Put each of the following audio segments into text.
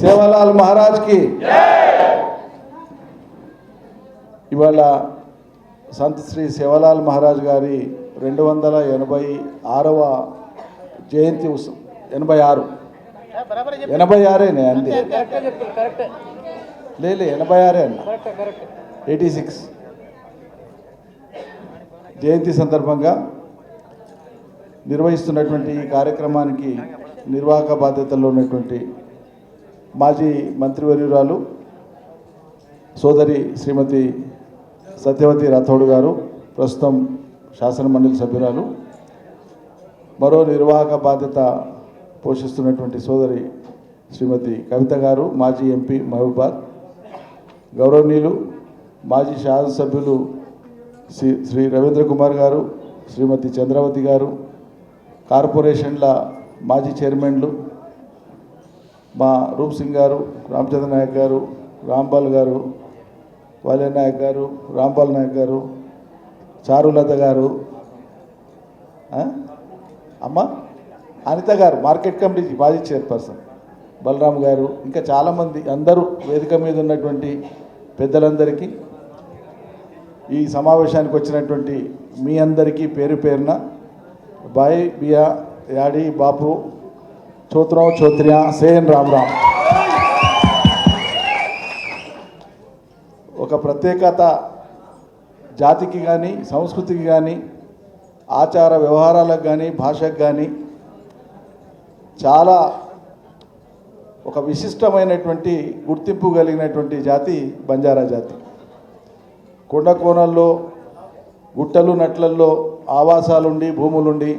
సేవలాల్ మహారాజ్కి. ఇవాళ సంత్ శ్రీ సేవలాల్ మహారాజ్ గారి రెండు వందల ఎనభై ఆరవ జయంతి ఉత్సవం ఎనభై ఆరు. ఎనభై ఆరేనే అంది. లేదు ఎనభై ఆరే అన్న. Eighty six. జయంతి సందర్భంగా నిర్వహిస్తున్నటువంటి ఈ కార్యక్రమానికి నిర్వాహక బాధ్యతల్లో ఉన్నటువంటి మాజీ మంత్రివర్యురాలు సోదరి శ్రీమతి సత్యవతి రాథోడ్ గారు ప్రస్తుతం శాసనమండలి సభ్యురాలు. మరో నిర్వాహక బాధ్యత పోషిస్తున్నటువంటి సోదరి శ్రీమతి కవిత గారు మాజీ ఎంపీ మహబూబాద్. గౌరవనీయులు మాజీ శాసనసభ్యులు శ్రీ శ్రీ రవీంద్ర కుమార్ గారు శ్రీమతి చంద్రవతి గారు కార్పొరేషన్ల మాజీ చైర్మన్లు మా రూప్ సింగ్ గారు రామచంద్ర నాయక్ గారు రాంపాల్ గారు వాలే నాయక్ గారు రాంపాల్ నాయక్ గారు చారులత గారు అమ్మ అనిత గారు మార్కెట్ కమిటీ మాజీ చైర్పర్సన్ బలరాం గారు ఇంకా చాలామంది అందరూ వేదిక మీద ఉన్నటువంటి పెద్దలందరికీ ఈ సమావేశానికి వచ్చినటువంటి మీ అందరికీ పేరు పేరున బాయ్ బియా యాడి బాపు చోత్రం చోత్రియా సేన్ రామ్ రామ్. ఒక ప్రత్యేకత జాతికి కానీ సంస్కృతికి కానీ ఆచార వ్యవహారాలకు కానీ భాషకు కానీ చాలా ఒక విశిష్టమైనటువంటి గుర్తింపు కలిగినటువంటి జాతి బంజారా జాతి. కొండ కోణల్లో గుట్టలు నట్లల్లో ఆవాసాలుండి భూములుండి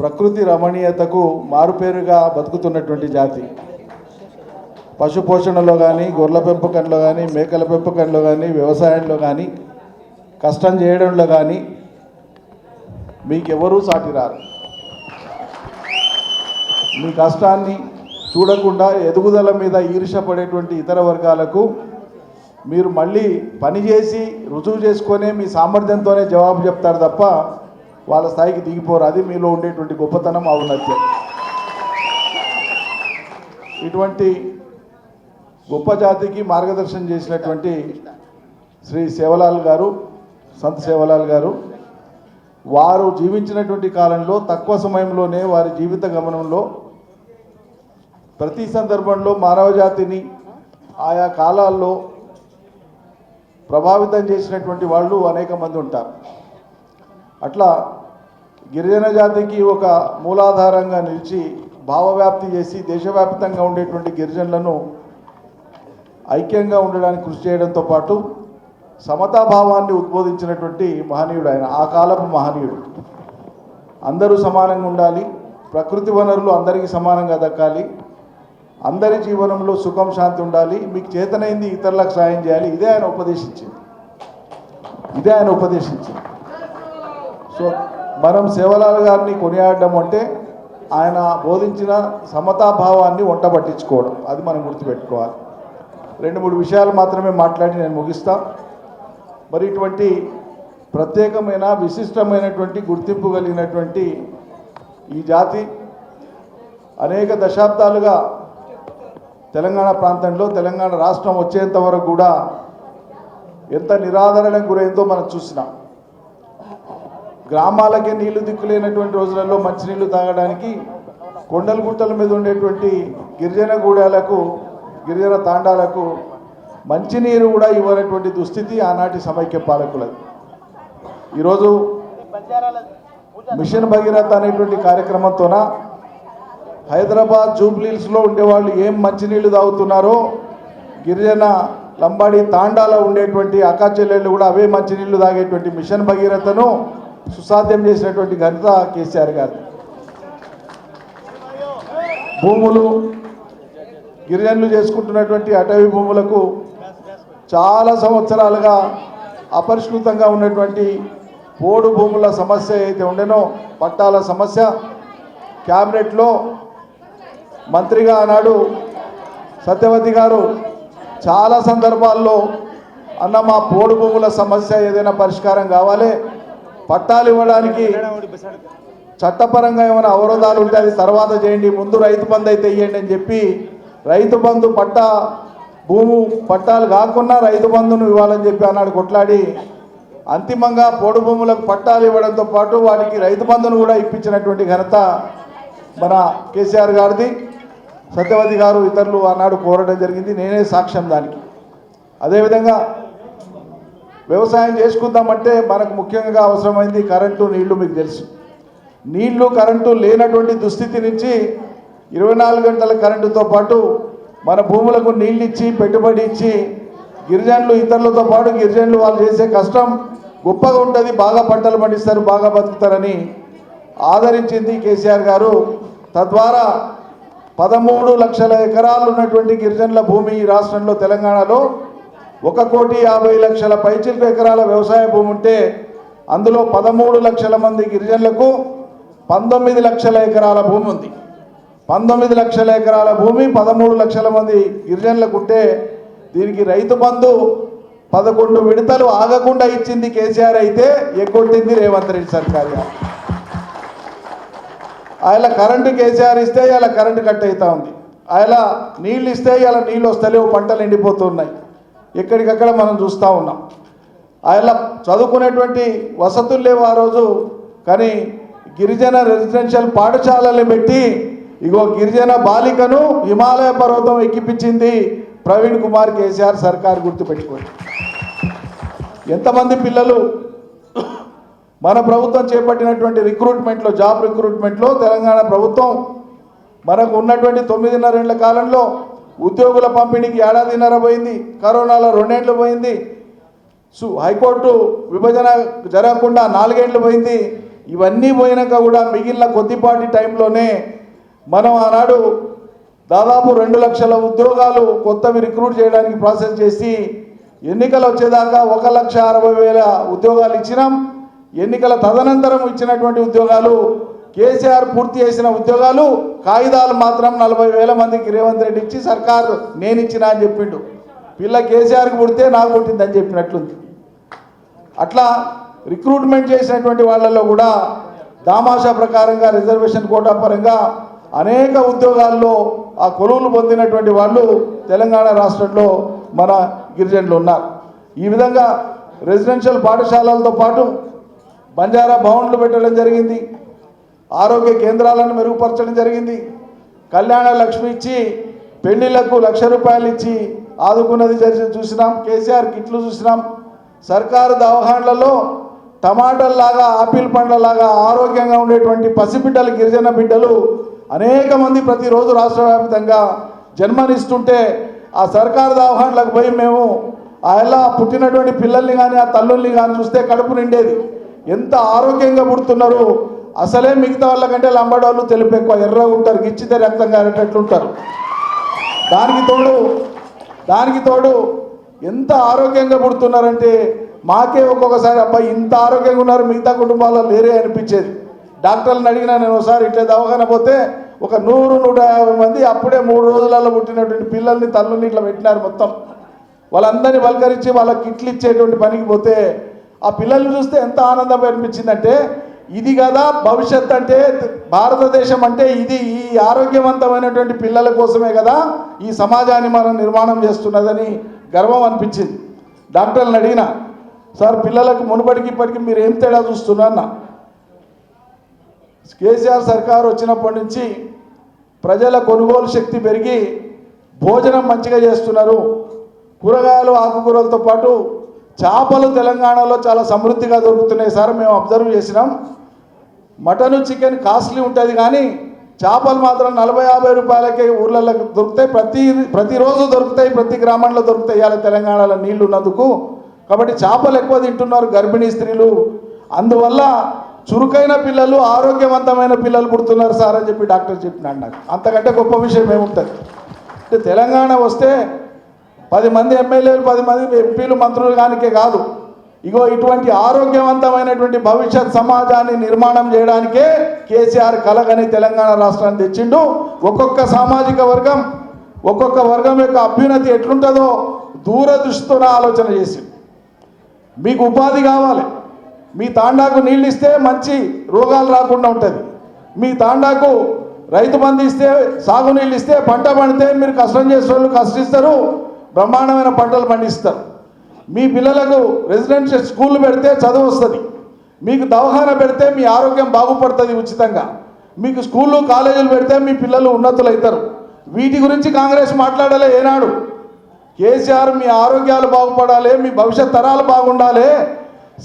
ప్రకృతి రమణీయతకు మారుపేరుగా బతుకుతున్నటువంటి జాతి. పశు పోషణలో కానీ గొర్రెల పెంపకంలో కానీ మేకల పెంపకంలో కానీ వ్యవసాయంలో కానీ కష్టం చేయడంలో కానీ మీకెవరూ సాటి రారు. మీ కష్టాన్ని చూడకుండా ఎదుగుదల మీద ఈర్షపడేటువంటి ఇతర వర్గాలకు మీరు మళ్ళీ పనిచేసి రుజువు చేసుకొనే మీ సామర్థ్యంతోనే జవాబు చెప్తారు తప్ప వాళ్ళ స్థాయికి దిగిపోరు. అది మీలో ఉండేటువంటి గొప్పతనం ఔన్నత్యం. ఇటువంటి గొప్ప జాతికి మార్గదర్శనం చేసినటువంటి శ్రీ సేవలాల్ గారు సంత్ సేవలాల్ గారు వారు జీవించినటువంటి కాలంలో తక్కువ సమయంలోనే వారి జీవిత గమనంలో ప్రతి సందర్భంలో మానవ జాతిని ఆయా కాలాల్లో ప్రభావితం చేసినటువంటి వాళ్ళు అనేక మంది ఉంటారు. అట్లా గిరిజన జాతికి ఒక మూలాధారంగా నిలిచి భావవ్యాప్తి చేసి దేశవ్యాప్తంగా ఉండేటువంటి గిరిజనులను ఐక్యంగా ఉండడానికి కృషి చేయడంతో పాటు సమతాభావాన్ని ఉద్బోధించినటువంటి మహనీయుడు ఆయన ఆ కాలపు మహనీయుడు. అందరూ సమానంగా ఉండాలి ప్రకృతి వనరులు అందరికీ సమానంగా దక్కాలి అందరి జీవనంలో సుఖం శాంతి ఉండాలి మీకు చేతనైంది ఇతరులకు సాయం చేయాలి ఇదే ఆయన ఉపదేశించింది. ఇదే ఆయన ఉపదేశించింది. సో మనం సేవలాల్ గారిని కొనియాడడం అంటే ఆయన బోధించిన సమతాభావాన్ని వంట పట్టించుకోవడం. అది మనం గుర్తుపెట్టుకోవాలి. రెండు మూడు విషయాలు మాత్రమే మాట్లాడి నేను ముగిస్తా. మరి ఇటువంటి ప్రత్యేకమైన విశిష్టమైనటువంటి గుర్తింపు కలిగినటువంటి ఈ జాతి అనేక దశాబ్దాలుగా తెలంగాణ ప్రాంతంలో తెలంగాణ రాష్ట్రం వచ్చేంత వరకు కూడా ఎంత నిరాదరణకు గురైందో మనం చూసినాం. గ్రామాలకే నీళ్ళు దిక్కులేనటువంటి రోజులలో మంచినీళ్ళు తాగడానికి కొండల గుట్టల మీద ఉండేటువంటి గిరిజన గూడాలకు గిరిజన తాండాలకు మంచినీరు కూడా ఇవ్వనటువంటి దుస్థితి ఆనాటి సమైక్య పాలకులది. ఈరోజు మిషన్ భగీరథ అనేటువంటి కార్యక్రమంతోన హైదరాబాద్ జూబ్లీస్లో ఉండేవాళ్ళు ఏం మంచినీళ్ళు తాగుతున్నారో గిరిజన లంబాడి తాండాలో ఉండేటువంటి అక్కా చెల్లెళ్ళు కూడా అవే మంచినీళ్ళు తాగేటువంటి మిషన్ భగీరథను సుసాధ్యం చేసినటువంటి ఘనత కేసీఆర్ గారు. భూములు గిరిజనులు చేసుకుంటున్నటువంటి అటవీ భూములకు చాలా సంవత్సరాలుగా అపరిష్కృతంగా ఉన్నటువంటి పోడు భూముల సమస్య అయితే ఉండేనో పట్టాల సమస్య క్యాబినెట్లో మంత్రిగా ఆనాడు సత్యవతి గారు చాలా సందర్భాల్లో అన్న మా పోడు భూముల సమస్య ఏదైనా పరిష్కారం కావాలి పట్టాలు ఇవ్వడానికి చట్టపరంగా ఏమైనా అవరోధాలు ఉంటే అది తర్వాత చేయండి ముందు రైతు బంధు అయితే ఇవ్వండి అని చెప్పి రైతు బంధు పట్టా భూము పట్టాలు కాకుండా రైతు బంధును ఇవ్వాలని చెప్పి అన్నాడు కొట్లాడి. అంతిమంగా పోడు భూములకు పట్టాలు ఇవ్వడంతో పాటు వాటికి రైతు బంధును కూడా ఇప్పించినటువంటి ఘనత మన కేసీఆర్ గారిది. సత్యవతి గారు ఇతరులు ఆనాడు కోరడం జరిగింది నేనే సాక్ష్యం దానికి. అదేవిధంగా వ్యవసాయం చేసుకుందామంటే మనకు ముఖ్యంగా అవసరమైంది కరెంటు నీళ్ళు మీకు తెలుసు. నీళ్ళు కరెంటు లేనటువంటి దుస్థితి నుంచి ఇరవై నాలుగు గంటల కరెంటుతో పాటు మన భూములకు నీళ్ళు ఇచ్చి పెట్టుబడి ఇచ్చి గిరిజనులు ఇతరులతో పాటు గిరిజనులు వాళ్ళు చేసే కష్టం గొప్పగా ఉంటుంది బాగా పంటలు పండిస్తారు బాగా బతుకుతారని ఆదరించింది కేసీఆర్ గారు. తద్వారా పదమూడు లక్షల ఎకరాలు ఉన్నటువంటి గిరిజనుల భూమి ఈ రాష్ట్రంలో తెలంగాణలో ఒక కోటి యాభై లక్షల పైచిల్క ఎకరాల వ్యవసాయ భూమి ఉంటే అందులో పదమూడు లక్షల మంది గిరిజనులకు పంతొమ్మిది లక్షల ఎకరాల భూమి ఉంది. పంతొమ్మిది లక్షల ఎకరాల భూమి పదమూడు లక్షల మంది గిరిజనులకు ఉంటే దీనికి రైతు బంధు పదకొండు విడతలు ఆగకుండా ఇచ్చింది కేసీఆర్ అయితే ఎగ్గొట్టింది రేవంత్ రెడ్డి సర్కార్ ఆయన కరెంటు కేసీఆర్ ఇస్తే ఇలా కరెంటు కట్ అవుతా ఉంది. ఆయన నీళ్ళు ఇస్తే ఇలా నీళ్ళు వస్తలేవు పంటలు ఎండిపోతున్నాయి ఎక్కడికక్కడ మనం చూస్తూ ఉన్నాం. అలా చదువుకునేటువంటి వసతులు లేవు ఆ రోజు కానీ గిరిజన రెసిడెన్షియల్ పాఠశాలలు పెట్టి ఇగో గిరిజన బాలికను హిమాలయ పర్వతం ఎక్కిపించింది ప్రవీణ్ కుమార్ కేసీఆర్ సర్కార్ గుర్తుపెట్టుకోండి. ఎంతమంది పిల్లలు మన ప్రభుత్వం చేపట్టినటువంటి రిక్రూట్మెంట్లో జాబ్ రిక్రూట్మెంట్లో తెలంగాణ ప్రభుత్వం మనకు ఉన్నటువంటి తొమ్మిదిన్నరేళ్ళ కాలంలో ఉద్యోగుల పంపిణీకి ఏడాదిన్నర పోయింది కరోనాలో రెండేండ్లు పోయింది. సు హైకోర్టు విభజన జరగకుండా నాలుగేండ్లు పోయింది. ఇవన్నీ పోయినాక కూడా మిగిలిన కొద్దిపాటి టైంలోనే మనం ఆనాడు దాదాపు రెండు లక్షల ఉద్యోగాలు కొత్తవి రిక్రూట్ చేయడానికి ప్రాసెస్ చేసి ఎన్నికలు వచ్చేదాకా ఒక లక్ష అరవై వేల ఉద్యోగాలు ఇచ్చినాం. ఎన్నికల తదనంతరం ఇచ్చినటువంటి ఉద్యోగాలు కేసీఆర్ పూర్తి చేసిన ఉద్యోగాలు కాగితాలు మాత్రం నలభై వేల మందికి రేవంత్ రెడ్డి ఇచ్చి సర్కారు నేను ఇచ్చిన అని చెప్పిండు. పిల్ల కేసీఆర్కి పుడితే నాకు పుట్టిందని చెప్పినట్లుంది. అట్లా రిక్రూట్మెంట్ చేసినటువంటి వాళ్ళల్లో కూడా దామాషా ప్రకారంగా రిజర్వేషన్ కోటా పరంగా అనేక ఉద్యోగాల్లో ఆ కొలువులు పొందినటువంటి వాళ్ళు తెలంగాణ రాష్ట్రంలో మన గిరిజనులు ఉన్నారు. ఈ విధంగా రెసిడెన్షియల్ పాఠశాలలతో పాటు బంజారా భవన్లు పెట్టడం జరిగింది. ఆరోగ్య కేంద్రాలను మెరుగుపరచడం జరిగింది. కళ్యాణ లక్ష్మి ఇచ్చి పెళ్ళిళ్ళకు లక్ష రూపాయలు ఇచ్చి ఆదుకున్నది జరిగి చూసినాం కేసీఆర్ కిట్లు చూసినాం. సర్కారు దవాఖాన్లలో టమాటల్లాగా ఆపిల్ పండ్లలాగా ఆరోగ్యంగా ఉండేటువంటి పసిబిడ్డలు గిరిజన బిడ్డలు అనేక మంది ప్రతిరోజు రాష్ట్ర వ్యాప్తంగా జన్మనిస్తుంటే ఆ సర్కారు దవాఖాన్లకు పోయి మేము ఆయన పుట్టినటువంటి పిల్లల్ని కానీ ఆ తల్లుల్ని కానీ చూస్తే కడుపు నిండేది. ఎంత ఆరోగ్యంగా పుడుతున్నారు అసలే మిగతా వాళ్ళకంటే లంబడాళ్ళు తెలుపు ఎక్కువ. ఎర్రగా ఉంటారు గిచ్చితే రక్తం కారేటట్లు ఉంటారు. దానికి తోడు దానికి తోడు ఎంత ఆరోగ్యంగా పుడుతున్నారంటే మాకే ఒక్కొక్కసారి అబ్బాయి ఇంత ఆరోగ్యంగా ఉన్నారు మిగతా కుటుంబాల్లో లేరే అనిపించేది. డాక్టర్లను అడిగినా నేను ఒకసారి ఇట్లా దవాఖాన పోతే ఒక నూరు నూట యాభై మంది అప్పుడే మూడు రోజులలో పుట్టినటువంటి పిల్లల్ని తల్లుని ఇట్లా పెట్టినారు మొత్తం. వాళ్ళందరినీ పలకరించి వాళ్ళకి కిట్లు ఇచ్చేటువంటి పనికి పోతే ఆ పిల్లల్ని చూస్తే ఎంత ఆనందం అనిపించిందంటే ఇది కదా భవిష్యత్ అంటే భారతదేశం అంటే ఇది ఈ ఆరోగ్యవంతమైనటువంటి పిల్లల కోసమే కదా ఈ సమాజాన్ని మనం నిర్మాణం చేస్తున్నదని గర్వం అనిపించింది. డాక్టర్లను అడిగిన సార్ పిల్లలకు మునుపటికి ఇప్పటికి మీరు ఏం తేడా చూస్తున్నా కేసీఆర్ సర్కారు వచ్చినప్పటి నుంచి ప్రజల కొనుగోలు శక్తి పెరిగి భోజనం మంచిగా చేస్తున్నారు. కూరగాయలు ఆకుకూరలతో పాటు చేపలు తెలంగాణలో చాలా సమృద్ధిగా దొరుకుతున్నాయి సార్ మేము అబ్జర్వ్ చేసినాం. మటన్ చికెన్ కాస్ట్లీ ఉంటుంది కానీ చేపలు మాత్రం నలభై యాభై రూపాయలకే ఊర్లలో దొరుకుతాయి. ప్రతి ప్రతిరోజు దొరుకుతాయి ప్రతి గ్రామంలో దొరుకుతాయి. ఇవాళ తెలంగాణలో నీళ్ళు ఉన్నందుకు. కాబట్టి చేపలు ఎక్కువ తింటున్నారు గర్భిణీ స్త్రీలు. అందువల్ల చురుకైన పిల్లలు ఆరోగ్యవంతమైన పిల్లలు పుడుతున్నారు సార్ అని చెప్పి డాక్టర్ చెప్పినాడు నాకు. అంతకంటే గొప్ప విషయం ఏముంటుంది? అంటే తెలంగాణ వస్తే పది మంది ఎమ్మెల్యేలు పది మంది ఎంపీలు మంత్రులు కానికే కాదు. ఇగో ఇటువంటి ఆరోగ్యవంతమైనటువంటి భవిష్యత్ సమాజాన్ని నిర్మాణం చేయడానికే కేసీఆర్ కలగని తెలంగాణ రాష్ట్రాన్ని తెచ్చిండు. ఒక్కొక్క సామాజిక వర్గం ఒక్కొక్క వర్గం యొక్క అభ్యున్నతి ఎట్లుంటుందో దూరదృష్టితో ఆలోచన చేసింది మీకు ఉపాధి కావాలి. మీ తాండాకు నీళ్ళు ఇస్తే మంచి రోగాలు రాకుండా ఉంటుంది. మీ తాండాకు రైతు బంధు ఇస్తే సాగునీళ్ళు ఇస్తే పంట పండితే మీరు కష్టం చేసే వాళ్ళు కష్టిస్తారు బ్రహ్మాండమైన పంటలు పండిస్తారు. మీ పిల్లలకు రెసిడెన్షియల్ స్కూల్ పెడితే చదువు వస్తుంది. మీకు దవాఖాన పెడితే మీ ఆరోగ్యం బాగుపడుతుంది ఉచితంగా. మీకు స్కూళ్ళు కాలేజీలు పెడితే మీ పిల్లలు ఉన్నతులు అవుతారు వీటి గురించి కాంగ్రెస్ మాట్లాడలే ఏనాడు. కేసీఆర్ మీ ఆరోగ్యాలు బాగుపడాలి మీ భవిష్యత్ తరాలు బాగుండాలి.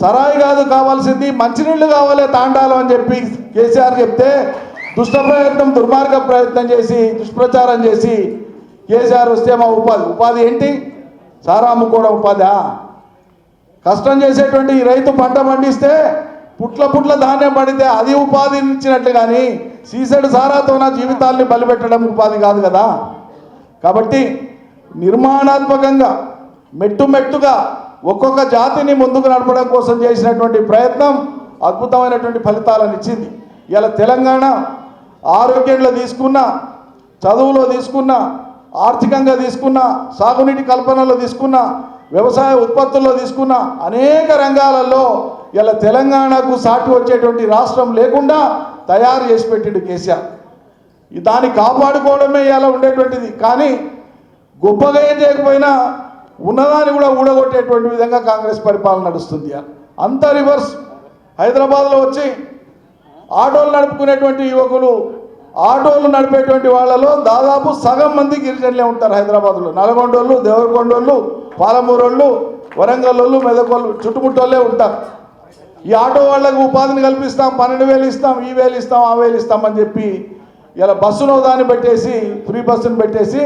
సరాయి కాదు కావాల్సింది మంచినీళ్ళు కావాలి తాండాలు అని చెప్పి కేసీఆర్ చెప్తే దుష్ట ప్రయత్నం దుర్మార్గ ప్రయత్నం చేసి దుష్ప్రచారం చేసి కేసీఆర్ వస్తే మా ఉపాధి. ఉపాధి ఏంటి? సారా అమ్ముకోవడం ఉపాధా కష్టం చేసేటువంటి ఈ రైతు పంట పండిస్తే పుట్ల పుట్ల ధాన్యం పండితే అది ఉపాధి ఇచ్చినట్లు కానీ సీసెడ్ సారాతో నా జీవితాల్ని బలిపెట్టడం ఉపాధి కాదు కదా. కాబట్టి నిర్మాణాత్మకంగా మెట్టు మెట్టుగా ఒక్కొక్క జాతిని ముందుకు నడపడం కోసం చేసినటువంటి ప్రయత్నం అద్భుతమైనటువంటి ఫలితాలను ఇచ్చింది. ఇలా తెలంగాణ ఆరోగ్యంలో తీసుకున్న చదువులో తీసుకున్న ఆర్థికంగా తీసుకున్న సాగునీటి కల్పనలో తీసుకున్న వ్యవసాయ ఉత్పత్తుల్లో తీసుకున్న అనేక రంగాలలో ఇలా తెలంగాణకు సాటి వచ్చేటువంటి రాష్ట్రం లేకుండా తయారు చేసి పెట్టిండు కేసీఆర్. దాన్ని కాపాడుకోవడమే ఇలా ఉండేటువంటిది. కానీ గొప్పగా ఏం చేయకపోయినా ఉన్నదాన్ని కూడా ఊడగొట్టేటువంటి విధంగా కాంగ్రెస్ పరిపాలన నడుస్తుంది. అంత రివర్స్ హైదరాబాద్లో వచ్చి ఆటోలు నడుపుకునేటువంటి యువకులు ఆటోలు నడిపేటువంటి వాళ్ళలో దాదాపు సగం మంది గిరిజనులే ఉంటారు హైదరాబాద్లో. నల్గొండోళ్ళు దేవరకొండోళ్ళు పాలమూరోళ్ళు వరంగల్లోళ్ళు మెదకోళ్ళు చుట్టుముట్టోళ్ళే ఉంటారు. ఈ ఆటో వాళ్ళకు ఉపాధిని కల్పిస్తాం పన్నెండు వేలు ఇస్తాం ఈ వేలు ఇస్తాం ఆ వేలు ఇస్తాం అని చెప్పి ఇలా బస్సును దాన్ని పెట్టేసి ఫ్రీ బస్సును పెట్టేసి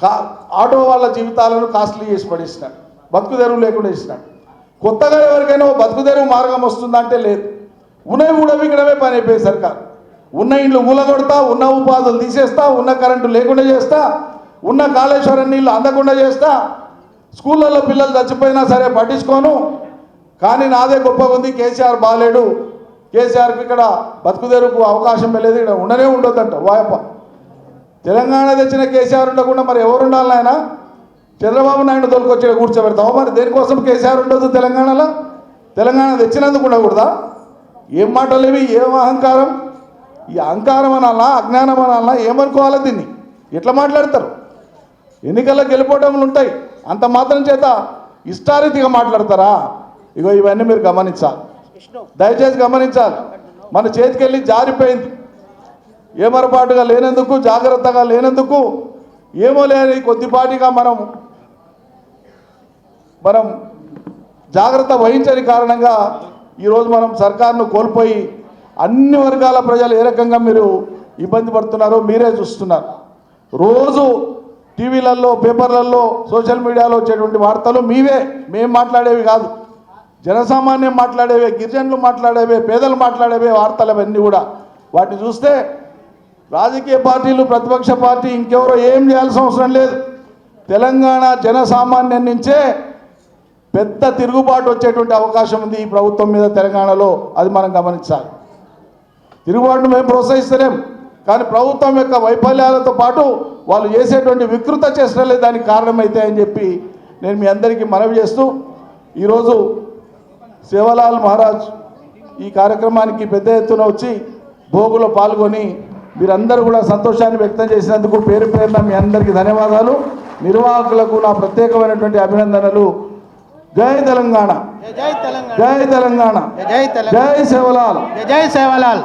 కా ఆటో వాళ్ళ జీవితాలను కాస్ట్లీ చేసి పడేసినాడు బతుకు తెరువు లేకుండా ఇచ్చినాడు కొత్తగా ఎవరికైనా ఓ బతుకు తెరువు మార్గం వస్తుందంటే లేదు. ఉన్నవి కూడా వికడమే పని అయిపోయింది సర్కారు. ఉన్న ఇండ్లు ఊలగొడతా ఉన్న ఉపాధులు తీసేస్తా ఉన్న కరెంటు లేకుండా చేస్తా ఉన్న కాళేశ్వరం నీళ్ళు అందకుండా చేస్తా స్కూళ్ళల్లో పిల్లలు చచ్చిపోయినా సరే పట్టించుకోను. కానీ నాదే గొప్పగా ఉంది కేసీఆర్ బాలేడు. కేసీఆర్కి ఇక్కడ బతుకుదేరుకు అవకాశం లేదు ఇక్కడ ఉండనే ఉండొద్దంట. వాయప్ప తెలంగాణ తెచ్చిన కేసీఆర్ ఉండకుండా మరి ఎవరు ఉండాలి ఆయన చంద్రబాబు నాయుడు తోలుకొచ్చి కూర్చోబెడతావు? మరి దేనికోసం కేసీఆర్ ఉండదు తెలంగాణలో? తెలంగాణ తెచ్చినందుకు ఉండకూడదా? ఏం మాటలేవి ఏం అహంకారం? ఈ అహంకారం అనాలా అజ్ఞానం అనాలా ఏమనుకోవాలి దీన్ని? ఎట్లా మాట్లాడతారు? ఎన్నికల్లో గెలిపోవటములు ఉంటాయి. అంత మాత్రం చేత ఇష్టారీతిగా మాట్లాడతారా? ఇగో ఇవన్నీ మీరు గమనించాలి. దయచేసి గమనించాలి. మన చేతికెళ్ళి జారిపోయింది. ఏమరపాటుగా లేనందుకు జాగ్రత్తగా లేనందుకు ఏమో లేని కొద్దిపాటిగా మనం మనం జాగ్రత్త వహించని కారణంగా ఈరోజు మనం సర్కార్ను కోల్పోయి అన్ని వర్గాల ప్రజలు ఏ రకంగా మీరు ఇబ్బంది పడుతున్నారో మీరే చూస్తున్నారు. రోజు టీవీలలో పేపర్లలో సోషల్ మీడియాలో వచ్చేటువంటి వార్తలు మీవే. మేము మాట్లాడేవి కాదు. జనసామాన్యం మాట్లాడేవే గిరిజనులు మాట్లాడేవే పేదలు మాట్లాడేవే వార్తలు అవన్నీ కూడా. వాటిని చూస్తే రాజకీయ పార్టీలు ప్రతిపక్ష పార్టీ ఇంకెవరో ఏం చేయాల్సిన అవసరం లేదు. తెలంగాణ జనసామాన్యం నుంచే పెద్ద తిరుగుబాటు వచ్చేటువంటి అవకాశం ఉంది ఈ ప్రభుత్వం మీద తెలంగాణలో. అది మనం గమనించాలి. తిరుగుబాటును మేము ప్రోత్సహిస్తలేం. కానీ ప్రభుత్వం యొక్క వైఫల్యాలతో పాటు వాళ్ళు చేసేటువంటి వికృత చేష్టలే దానికి కారణమైతే అని చెప్పి నేను మీ అందరికీ మనవి చేస్తూ ఈరోజు సేవలాల్ మహారాజ్ ఈ కార్యక్రమానికి పెద్ద ఎత్తున వచ్చి భోగులో పాల్గొని మీరందరూ కూడా సంతోషాన్ని వ్యక్తం చేసినందుకు పేరు పేరున మీ అందరికీ ధన్యవాదాలు. నిర్వాహకులకు నా ప్రత్యేకమైనటువంటి అభినందనలు. జై తెలంగాణ. జై తెలంగాణ. జై తెలంగాణ. జై జై తెలంగాణ. జై సేవలాల్. జై సేవలాల్.